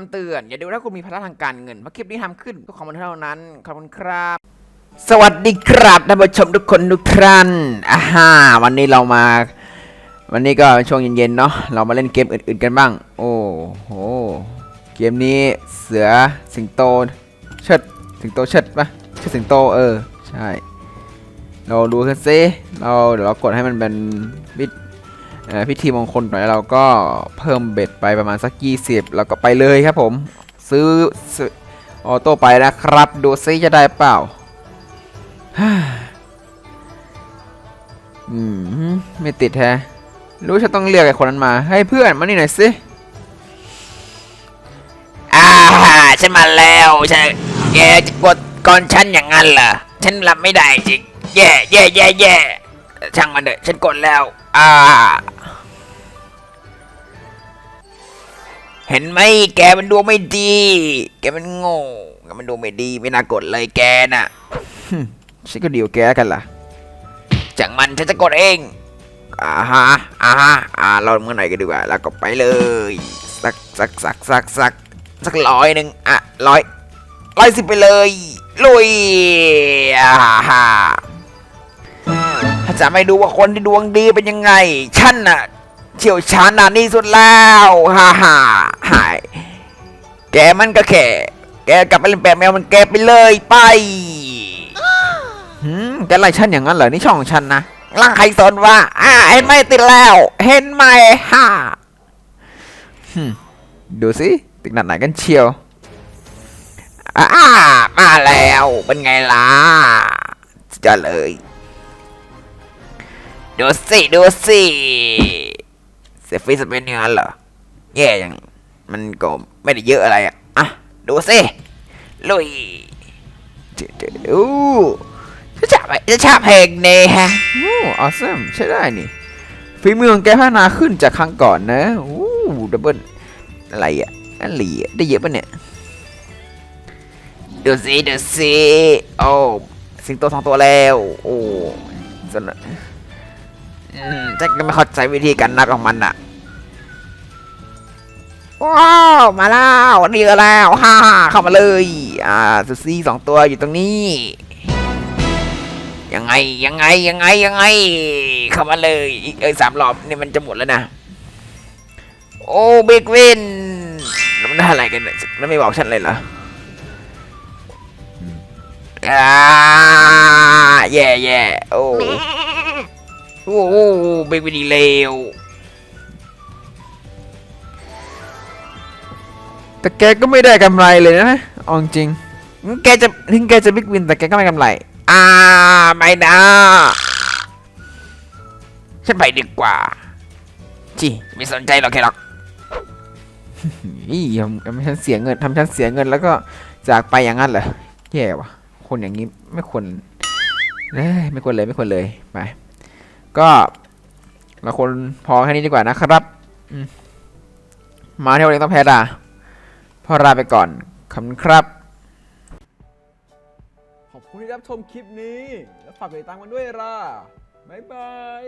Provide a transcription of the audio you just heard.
ำเตือน อย่าดูถ้าคุณมีภาระทางการเงินเพราะคลิปนี้ทำขึ้นเพื่อความบันเทิงเท่านั้น ขอบคุณครับ สวัสดีครับท่านผู้ชมทุกคนทุกท่านอ่าฮ่าวันนี้เรามา วันนี้ก็ช่วงเย็นๆเนาะเรามาเล่นเกมอื่นๆกันบ้าง โอ้โหเกมนี้เสือสิงโตเชิดสิงโตเชิดปะเชิดสิงโตเออใช่ เราดูกันซิเราเดี๋ยวเรากดให้มันเป็นวิธเอ่อ พิธีมงคลหน่อยเราก็เพิ่มเบ็ดไปประมาณสัก 20 แล้วก็ไปเลยครับผม ซื้อออโต้ไปนะครับ ดูซิจะได้เปล่าฮ่าอืมไม่ติดแฮะรู้ฉันต้องเรียกไอ้คนนั้นมา ให้เพื่อนมานี่หน่อยสิอ่าฉันมาแล้วฉันแกจะกดก่อนฉันอย่างนั้นเหรอฉันรับไม่ได้จริง แย่แย่แย่แย่ช่างมันเถอะฉันกดแล้ว อ่า เห็นไหมแกมันดูไม่ดี แกมันโง่แกมันดูไม่ดีไม่น่ากดเลยแกน่ะฉันก็เดียวแกกันล่ะจากมันฉันจะกดเองอ่าฮะอ่าฮะอ่าเราเมื่อไหร่กันดีกว่าแล้วก็ไปเลยสักสักสักสักสักสักร้อยหนึ่งอะร้อยร้อยสิบไปเลยลุยอ่าฮะ ถ้าจะไม่ดูว่าคนที่ดวงดีเป็นยังไง ฉันน่ะเชี่ยวชาญนานที่สุดแล้วฮ่าฮ่าหาย แกมันก็แค่แกกลับไปเล่นแปะแมวมันแกไปเลยไปหืมแกไล่ฉันอย่างนั้นเหรอนี่ช่องของฉันนะร่างใครสนว่าอ่าเห็นไหมติดแล้ว เห็นไหมฮ่าหึดูสิติดหนัดไหนกันเชียวอ่ามาแล้ว เป็นไงล่ะสุดยอดเลย ดูสิดูสิเซฟิสเปนยังไงเหรอแย่ยังมันก็ไม่ได้เยอะอะไรอะอะดูสิลุยเจ๋อๆอู้จะชอบจะชอบเพลงนี้ฮะอู้ออซัมใช่ได้นี่ฝีมือของแกพัฒนาขึ้นจากครั้งก่อนนะอู้ดับเบิลอะไรอะอะไรอ่ได้เยอะปะเนี่ยดูสิดูสิโอ้สิงโตสองตัวแล้ว โอ้สน อืมฉันก็ไม่เข้าใจวิธีการนับของมันอะว้าวมาแล้วเรียแล้วฮ่าเข้ามาเลย อ่าซูซี่สองตัวอยู่ตรงนี้ ยังไงยังไงยังไงยังไง เข้ามาเลยอีกเอ้ยสามรอบนี่มันจะหมดแล้วนะ โอ้บิ๊กวินมันได้อะไรกันเนี่ยแล้วไม่บอกฉันเลยเหรออ่าแย่แย่โอ้ โอ้โอ้บิ๊กวินอีกเลวแต่แกก็ไม่ได้กำไรเลยนะเอาจริงแกจะถึงแกจะบิ๊กวินแต่แกก็ไม่กำไร อ่าไม่นะฉันไปดีกว่าจีไม่สนใจหรอกแค่หรอกนี่ทำทำฉันเสียเงินทำฉันเสียเงินแล้วก็จากไปอย่างนั้นเหรอแย่วะคนอย่างนี้ไม่ควรเอ้ยไม่ควรเลยไม่ควรเลยไป ก็เราคนพอแค่นี้ดีกว่านะครับมาเที่ยวเองต้องแพ้ดาพอลาไปก่อนขอบคุณครับ ขอบคุณที่รับชมคลิปนี้ แล้วฝากติดตามกันด้วยล่ะ บ๊ายบาย